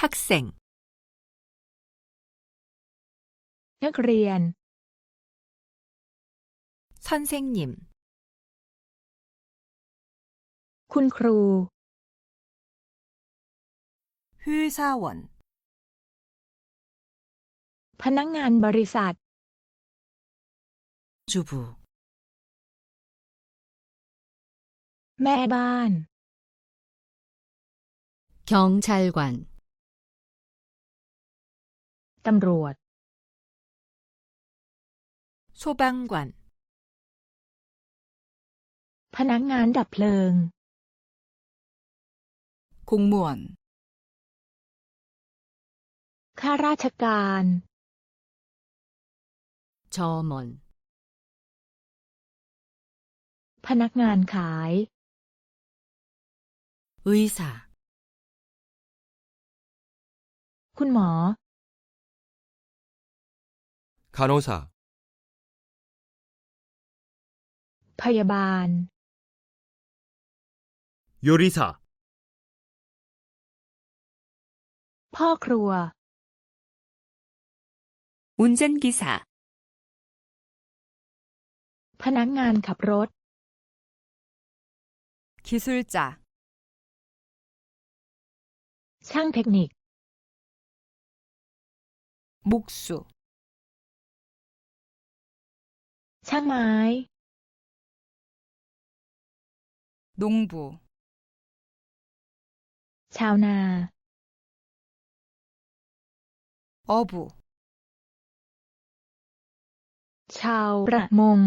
학생. 학리안 선생님. 쿤크루. 회사원. 파낭안 바리삿 주부. 매반 경찰관. ตำรวจ 소방관, พนักงานดับเพลิง 공무원, ข้าราชการ 점원, พนักงานขาย 의사, คุณหมอ 간호사, พยาบาล 요리사, พ่อครัว 운전기사, พนักงานขับรถ 기술자, ช่างเทคนิค 목수, ช่างไม้ 농부, ชาวนา 어부, ชาวประมง